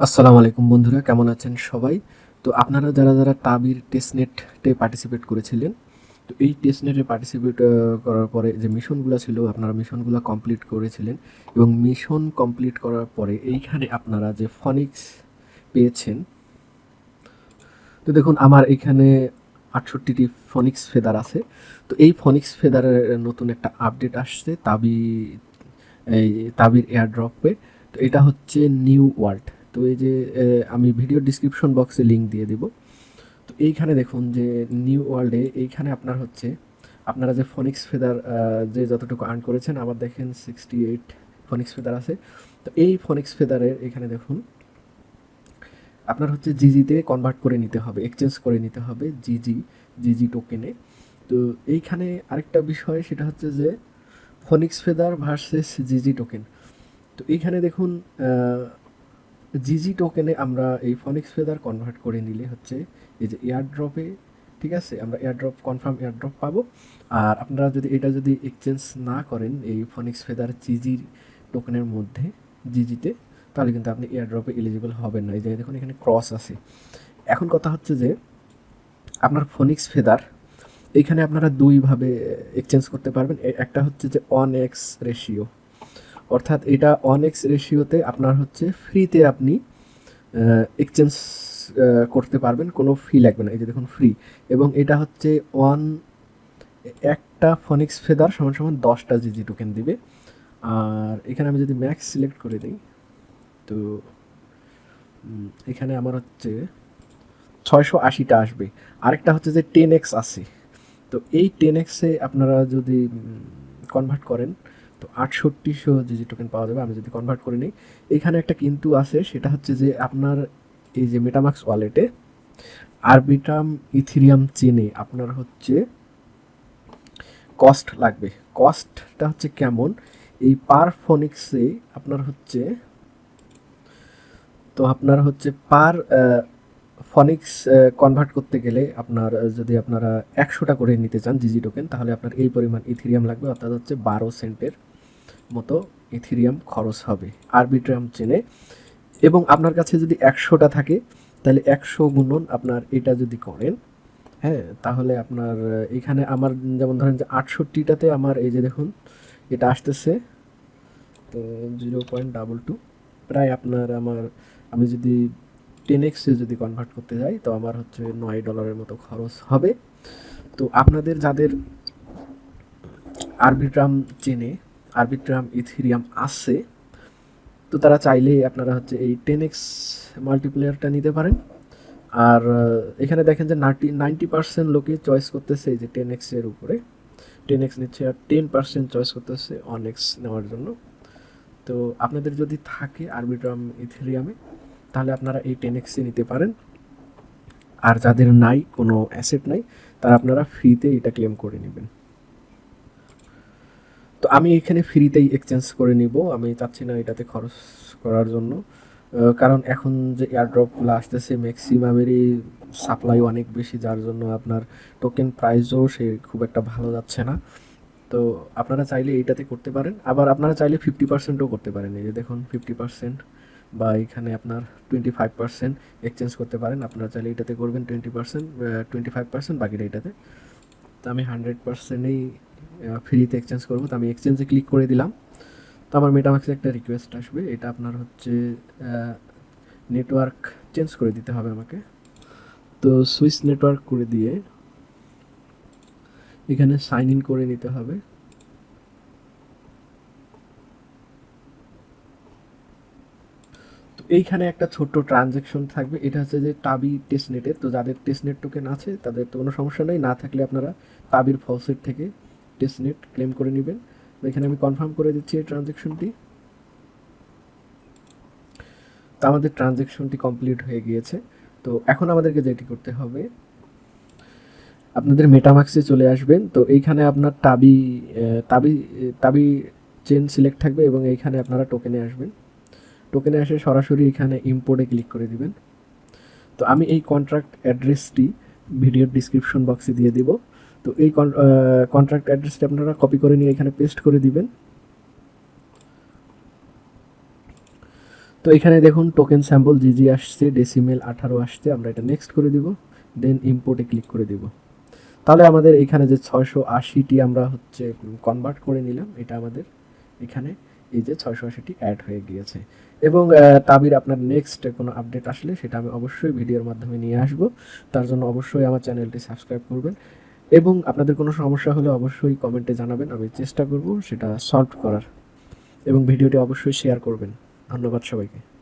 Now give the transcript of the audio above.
আসসালামু আলাইকুম বন্ধুরা, কেমন আছেন সবাই? তো আপনারা যারা যারা তাবির, টেস্টনেটে পার্টিসিপেট করেছিলেন, তো এই টেস্টনেটে পার্টিসিপেট করার পরে যে মিশনগুলো ছিল, আপনারা মিশনগুলো কমপ্লিট করেছিলেন এবং মিশন কমপ্লিট করার পরে এইখানে আপনারা যে ফনিক্স পেয়েছেন, তো দেখুন আমার এখানে আটষট্টিটি ফনিক্স ফেদার আছে। তো এই ফনিক্স ফেদারের নতুন একটা আপডেট আসছে তাবি, এই তাবির এয়ারড্রপে তো এটা হচ্ছে নিউ ওয়ার্ল্ড তো এই যে আমি ভিডিও ডিসক্রিপশন বক্সে লিংক দিয়ে দিব। তো এইখানে দেখুন যে নিউ ওয়ার্ল্ডে এইখানে আপনার হচ্ছে, আপনারা যে ফনিক্স ফেদার যে যতটুকু আর্ন করেছেন, আবার দেখেন সিক্সটি এইট ফনিক্স ফেদার আছে। তো এই ফনিক্স ফেদারের এখানে দেখুন, আপনার হচ্ছে জিজিতে কনভার্ট করে নিতে হবে এক্সচেঞ্জ করে নিতে হবে জিজি জিজি টোকেনে তো এইখানে আরেকটা বিষয়, সেটা হচ্ছে যে phoenix feather versus GG token তো এইখানে দেখুন জিজি টোকেনে আমরা এই ফনিক্স ফেদার কনভার্ট করে নিলে হচ্ছে এই যে এয়ারড্রপে ঠিক আছে? আমরা এয়ারড্রপ কনফার্ম এয়ারড্রপ পাবো। আর আপনারা যদি, এটা যদি এক্সচেঞ্জ না করেন এই ফনিক্স ফেদার জিজি টোকেনের মধ্যে, জিজিতে, তাহলে কিন্তু আপনি এয়ারড্রপে এলিজিবল হবেন না। এই যে দেখুন এখানে ক্রস আছে। এখন কথা হচ্ছে যে, আপনার ফনিক্স ফেদার এইখানে আপনারা দুইভাবে এক্সচেঞ্জ করতে পারবেন। একটা হচ্ছে যে অন এক্স রেশিও অর্থাৎ এটা অন এক্স রেশিওতে আপনার হচ্ছে ফ্রিতে আপনি এক্সচেঞ্জ করতে পারবেন, কোনো ফি লাগবে না। এই যে দেখুন ফ্রি এবং এটা হচ্ছে ওয়ান একটা ফনিক্স ফেদার সমান সমান দশটা জিজি টোকেন দিবে। আর এখানে আমি যদি ম্যাক্স সিলেক্ট করে দিই, তো এখানে আমার হচ্ছে ছয়শো আশিটা আসবে। আরেকটা হচ্ছে যে টেন এক্স আছে। তো এই টেন এক্সে আপনারা যদি কনভার্ট করেন তো আটষট্টিশো জিজি টোকেন পাওয়া যাবে আমি যদি কনভার্ট করে নিই, এখানে একটা কিন্তু আছে, সেটা হচ্ছে যে আপনার এই যে মেটামাক্স ওয়ালেটে আরবিটাম ইথিরিয়াম চেনে আপনার হচ্ছে কস্ট লাগবে। কস্টটা হচ্ছে কেমন? এই পার ফনিক্সে আপনার হচ্ছে, তো আপনার হচ্ছে পার ফনিক্স কনভার্ট করতে গেলে আপনার যদি আপনারা একশোটা করে নিতে চান জিজি টোকেন তাহলে আপনার এই পরিমাণ ইথিরিয়াম লাগবে, অর্থাৎ হচ্ছে বারো সেন্টের মতো ইথিরিয়াম খরচ হবে আরবিট্রাম চেনে। এবং আপনার কাছে যদি একশোটা থাকে, তাহলে একশো গুণন আপনার এটা যদি করেন হ্যাঁ তাহলে আপনার, এখানে আমার যেমন ধরেন যে আটষট্টিটাতে আমার এই যে দেখুন, এটা আসতেছে, তো জিরো পয়েন্ট ডাবল টু। প্রায় আপনার আমার, আমি যদি টেন এক্সে যদি কনভার্ট করতে যাই, তো আমার হচ্ছে নয় ডলারের মতো খরচ হবে। তো আপনাদের যাদের আরবিট্রাম চেনে আরবিট্রাম, ইথিরিয়াম আছে, তো তারা চাইলেই আপনারা হচ্ছে এই টেন এক্স মাল্টিপ্লেয়ারটা নিতে পারেন। আর এখানে দেখেন যে নাইনটি নাইনটি পার্সেন্ট লোকে চয়েস করতেছে এই যে টেন এক্সের উপরে। টেন এক্স নিচ্ছে আর টেন পার্সেন্ট চয়েস করতেছে অন এক্স নেওয়ার জন্য। তো আপনাদের যদি থাকে আরবিট্রাম, ইথেরিয়ামে, তাহলে আপনারা এই টেন এক্সে নিতে পারেন। আর যাদের নাই, কোনো অ্যাসেট নাই, তারা আপনারা ফ্রিতে এটা ক্লেম করে নেবেন। তো আমি এখানে ফ্রিতেই এক্সচেঞ্জ করে নিব। আমি চাচ্ছি না এটাতে খরচ করার জন্য। কারণ এখন যে এয়ারড্রপগুলো আসতেছে ম্যাক্সিমামেরই সাপ্লাই অনেক বেশি, যার জন্য আপনার টোকেন প্রাইসও সে খুব একটা ভালো যাচ্ছে না। তো আপনারা চাইলে এইটাতে করতে পারেন। আবার আপনারা চাইলে ফিফটি পার্সেন্টও করতে পারেন। এই যে দেখুন ফিফটি পার্সেন্ট বা এখানে আপনার টোয়েন্টি ফাইভ পার্সেন্ট এক্সচেঞ্জ করতে পারেন। আপনারা চাইলে এটাতে করবেন twenty percent twenty five percent বাকিটা এটাতে। তো আমি হান্ড্রেড পার্সেন্টেই ফ্রিতে এক্সচেঞ্জ করব। তো আমি এক্সচেঞ্জে ক্লিক করে দিলাম। তো আমার মেটামাক্সে একটা রিকোয়েস্ট আসবে। এটা আপনার হচ্ছে নেটওয়ার্ক চেঞ্জ করে দিতে হবে আমাকে। তো সুইচ নেটওয়ার্ক করে দিয়ে এখানে সাইন ইন করে নিতে হবে। তো এইখানে একটা ছোট্ট ট্রানজ্যাকশন থাকবে। এটা হচ্ছে যে টাবি টেস্টনেটে তো যাদের টেস্টনেট টোকেন আছে, তাদের তো কোনো সমস্যা নেই। না থাকলে আপনারা টাবির ফলসেট থেকে টেস্টনেট ক্লেম করে নেবেন। তো এখানে আমি কনফার্ম করে দিচ্ছি এই ট্রানজ্যাকশনটি তো আমাদের ট্রানজ্যাকশনটি কমপ্লিট হয়ে গিয়েছে। তো এখন আমাদেরকে যেটি করতে হবে, আপনাদের মেটামাক্সে চলে আসবেন। তো এইখানে আপনার টাবি টাবি টাবি চেন সিলেক্ট থাকবে এবং এইখানে আপনারা টোকেনে আসবেন। টোকেনে এসে সরাসরি এখানে ইম্পোর্টে ক্লিক করে দিবেন। তো আমি এই কন্ট্রাক্ট অ্যাড্রেসটি ভিডিওর ডিসক্রিপশন বক্সে দিয়ে দিব। তো এই কন্ট্রাক্ট অ্যাড্রেসটি আপনারা কপি করে নিয়ে এখানে পেস্ট করে দিবেন। তো এখানে দেখুন টোকেন স্যাম্পল জিজি আসছে ডেসিমেল আঠারো আসছে, আমরা এটা নেক্সট করে দিব দেন ইম্পোর্টে ক্লিক করে দিব। তাহলে আমাদের এখানে যে ছয়শো আশিটি আমরা হচ্ছে কনভার্ট করে নিলাম, এটা আমাদের এখানে এই যে ছয়শো আশিটি অ্যাড হয়ে গিয়েছে। এবং তাবির আপনার নেক্সট কোনো আপডেট আসলে সেটা আমি অবশ্যই ভিডিওর মাধ্যমে নিয়ে আসব। তার জন্য অবশ্যই আমার চ্যানেলটি সাবস্ক্রাইব করবেন। এবং আপনাদের কোনো সমস্যা হলে অবশ্যই কমেন্টে জানাবেন, আমি চেষ্টা করব সেটা সলভ করার। এবং ভিডিওটি অবশ্যই শেয়ার করবেন। ধন্যবাদ সবাইকে।